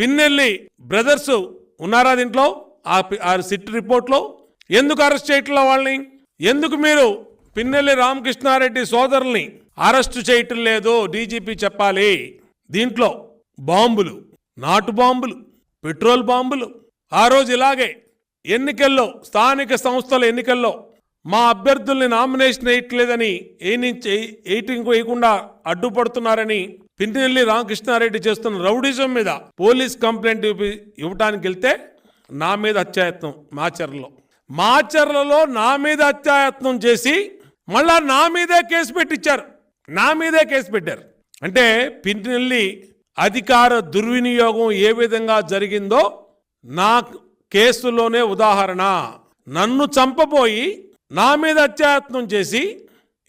Pinnelli brothers ఉన్నారా దీంట్లో ఆ ఆ సిట్ రిపోర్ట్లో ఎందుకు అరెస్ట్ చేయట్లా వాళ్ళని ఎందుకు మీరు పిన్నెల్లి రామకృష్ణారెడ్డి సోదరుల్ని అరెస్ట్ చేయటం లేదు డీజీపీ చెప్పాలి దీంట్లో బాంబులు నాటు బాంబులు పెట్రోల్ బాంబులు ఆ రోజు ఇలాగే ఎన్నికల్లో స్థానిక సంస్థల ఎన్నికల్లో మా అభ్యర్థుల్ని నామినేషన్ వేయట్లేదని ఎయిటింగ్ వేయకుండా అడ్డుపడుతున్నారని పిన్నెల్లి రామకృష్ణారెడ్డి చేస్తున్న రౌడిజం మీద పోలీస్ కంప్లైంట్ ఇవ్వటానికి వెళ్తే నా మీద అత్యాయత్నం మాచర్లలో. మాచర్లలో నా మీద అత్యాయత్నం చేసి మళ్ళా నా మీదే కేసు పెట్టించారు నా మీదే కేసు పెట్టారు. అంటే పిన్నెల్లి అధికార దుర్వినియోగం ఏ విధంగా జరిగిందో నా కేసులోనే ఉదాహరణ. నన్ను చంపబోయి నా మీద అత్యాయత్నం చేసి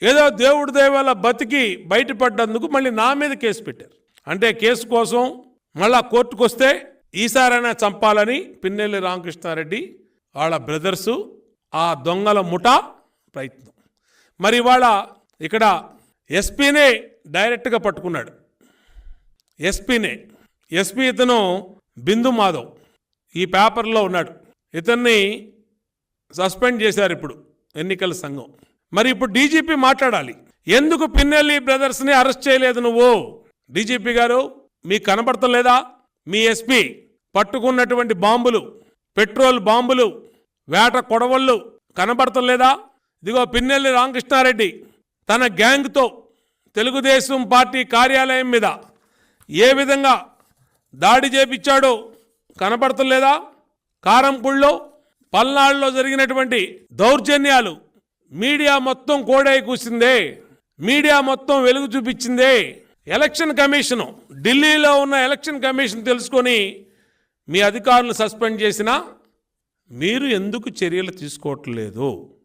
ఏదో దేవుడి దేవాల బతికి బయటపడ్డందుకు మళ్ళీ నా మీద కేసు పెట్టారు. అంటే కేసు కోసం మళ్ళా కోర్టుకు వస్తే ఈసారైనా చంపాలని పిన్నెల్లి రామకృష్ణారెడ్డి వాళ్ళ బ్రదర్సు ఆ దొంగల ముఠా ప్రయత్నం. మరి ఇవాళ ఇక్కడ ఎస్పీనే డైరెక్ట్గా పట్టుకున్నాడు. ఎస్పీనే. ఎస్పీ ఇతను బిందు మాధవ్. ఈ పేపర్లో ఉన్నాడు. ఇతన్ని సస్పెండ్ చేశారు ఇప్పుడు ఎన్నికల సంఘం. మరి ఇప్పుడు డీజీపీ మాట్లాడాలి. ఎందుకు పిన్నెల్లి బ్రదర్స్ని అరెస్ట్ చేయలేదు నువ్వు? డీజీపీ గారు మీకు కనబడటం లేదా? మీ ఎస్పీ పట్టుకున్నటువంటి బాంబులు పెట్రోల్ బాంబులు వేట కొడవళ్ళు కనబడటం లేదా? ఇదిగో పిన్నెల్లి రామకృష్ణారెడ్డి తన గ్యాంగ్తో తెలుగుదేశం పార్టీ కార్యాలయం మీద ఏ విధంగా దాడి చేపించాడో కనపడటం లేదా? పల్నాడులో జరిగినటువంటి దౌర్జన్యాలు మీడియా మొత్తం కోడై కూసిందే. మీడియా మొత్తం వెలుగు చూపించిందే. ఎలక్షన్ కమిషను ఢిల్లీలో ఉన్న ఎలక్షన్ కమిషన్ తెలుసుకొని మీ అధికారులు సస్పెండ్ చేసినా మీరు ఎందుకు చర్యలు తీసుకోవట్లేదు?